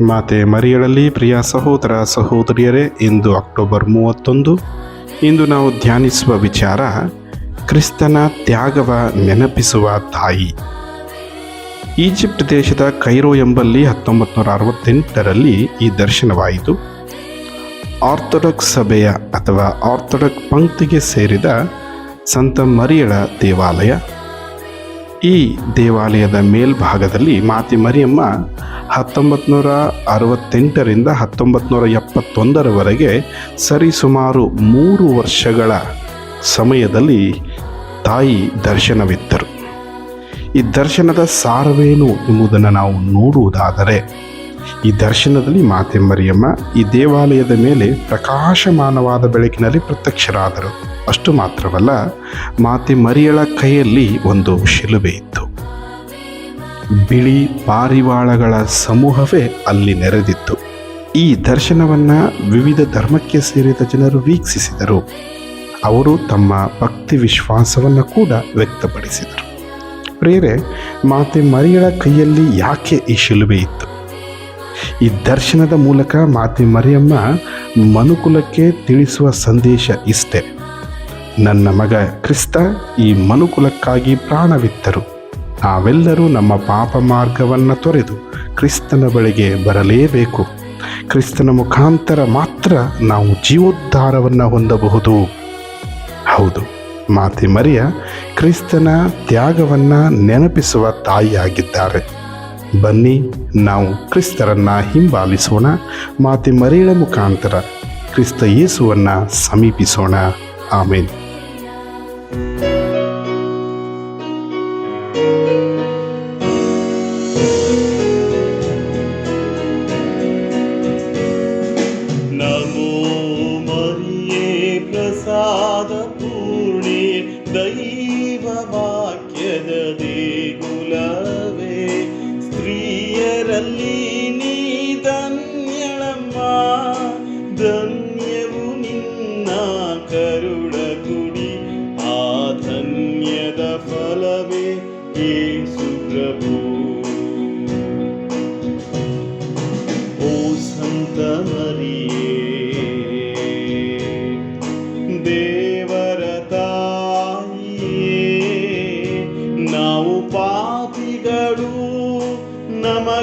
ಮಾತೆ ಮರಿಯಳಲ್ಲಿ ಪ್ರಿಯ ಸಹೋದರ ಸಹೋದರಿಯರೇ, ಇಂದು ಅಕ್ಟೋಬರ್ ಮೂವತ್ತೊಂದು, ಇಂದು ನಾವು ಧ್ಯಾನಿಸುವ ವಿಚಾರ, ಕ್ರಿಸ್ತನ ತ್ಯಾಗವ ನೆನಪಿಸುವ ತಾಯಿ. ಈಜಿಪ್ಟ್ ದೇಶದ ಕೈರೋ ಎಂಬಲ್ಲಿ ಹತ್ತೊಂಬತ್ತು ನೂರ ಅರವತ್ತೆಂಟರಲ್ಲಿ ಈ ದರ್ಶನವಾಯಿತು. ಆರ್ಥೋಡಕ್ಸ್ ಸಭೆಯ ಅಥವಾ ಆರ್ಥೋಡಕ್ ಪಂಕ್ತಿಗೆ ಸೇರಿದ ಸಂತ ಮರಿಯಳ ದೇವಾಲಯ. ಈ ದೇವಾಲಯದ ಮೇಲ್ಭಾಗದಲ್ಲಿ ಮಾತೆ ಮರಿಯಮ್ಮ ಹತ್ತೊಂಬತ್ತು ನೂರ ಅರವತ್ತೆಂಟರಿಂದ ಹತ್ತೊಂಬತ್ತು ನೂರ ಎಪ್ಪತ್ತೊಂದರವರೆಗೆ ಸರಿಸುಮಾರು ಮೂರು ವರ್ಷಗಳ ಸಮಯದಲ್ಲಿ ತಾಯಿ ದರ್ಶನವಿದ್ದರು. ಈ ದರ್ಶನದ ಸಾರವೇನು ಎಂಬುದನ್ನು ನಾವು ನೋಡುವುದಾದರೆ, ಈ ದರ್ಶನದಲ್ಲಿ ಮಾತೆ ಮರಿಯಮ್ಮ ಈ ದೇವಾಲಯದ ಮೇಲೆ ಪ್ರಕಾಶಮಾನವಾದ ಬೆಳಕಿನಲ್ಲಿ ಪ್ರತ್ಯಕ್ಷರಾದರು. ಅಷ್ಟು ಮಾತ್ರವಲ್ಲ, ಮಾತೆ ಮರಿಯಳ ಕೈಯಲ್ಲಿ ಒಂದು ಶಿಲುಬೆ ಇತ್ತು. ಬಿಳಿ ಪಾರಿವಾಳಗಳ ಸಮೂಹವೇ ಅಲ್ಲಿ ನೆರೆದಿತ್ತು. ಈ ದರ್ಶನವನ್ನು ವಿವಿಧ ಧರ್ಮಕ್ಕೆ ಸೇರಿದ ಜನರು ವೀಕ್ಷಿಸಿದರು. ಅವರು ತಮ್ಮ ಭಕ್ತಿ ವಿಶ್ವಾಸವನ್ನು ಕೂಡ ವ್ಯಕ್ತಪಡಿಸಿದರು. ಪ್ರೇರೆ, ಮಾತೆ ಮರಿಯಳ ಕೈಯಲ್ಲಿ ಯಾಕೆ ಈ ಶಿಲುಬೆ ಇತ್ತು? ಈ ದರ್ಶನದ ಮೂಲಕ ಮಾತೆ ಮರಿಯಮ್ಮ ಮನುಕುಲಕ್ಕೆ ತಿಳಿಸುವ ಸಂದೇಶ ಇಷ್ಟೆ. ನನ್ನ ಮಗ ಕ್ರಿಸ್ತ ಈ ಮನುಕುಲಕ್ಕಾಗಿ ಪ್ರಾಣವಿತ್ತರು. ನಾವೆಲ್ಲರೂ ನಮ್ಮ ಪಾಪ ಮಾರ್ಗವನ್ನು ತೊರೆದು ಕ್ರಿಸ್ತನ ಬಳಿಗೆ ಬರಲೇಬೇಕು. ಕ್ರಿಸ್ತನ ಮುಖಾಂತರ ಮಾತ್ರ ನಾವು ಜೀವೋದ್ಧಾರವನ್ನು ಹೊಂದಬಹುದು. ಹೌದು, ಮಾತೆ ಮರಿಯ ಕ್ರಿಸ್ತನ ತ್ಯಾಗವನ್ನು ನೆನಪಿಸುವ ತಾಯಿಯಾಗಿದ್ದಾರೆ. ಬನ್ನಿ, ನಾವು ಕ್ರಿಸ್ತರನ್ನು ಹಿಂಬಾಲಿಸೋಣ. ಮಾತೆ ಮರಿಯಳ ಮುಖಾಂತರ ಕ್ರಿಸ್ತ ಯೇಸುವನ್ನು ಸಮೀಪಿಸೋಣ. ಆಮೇಲೆ ವಾಕ್ಯದ ಕುಲವೇ, ಸ್ತ್ರೀಯರಲ್ಲಿ ನೀ ಧನ್ಯಳಮ್ಮ. ಧನ್ಯವು ನಿನ್ನ ಕರುಳ ಕುಡಿ ಆ ಧನ್ಯದ ಫಲವೇ ಯೇಸು ಪ್ರಭು. ಓ ಸಂತ ಮರಿಯೇ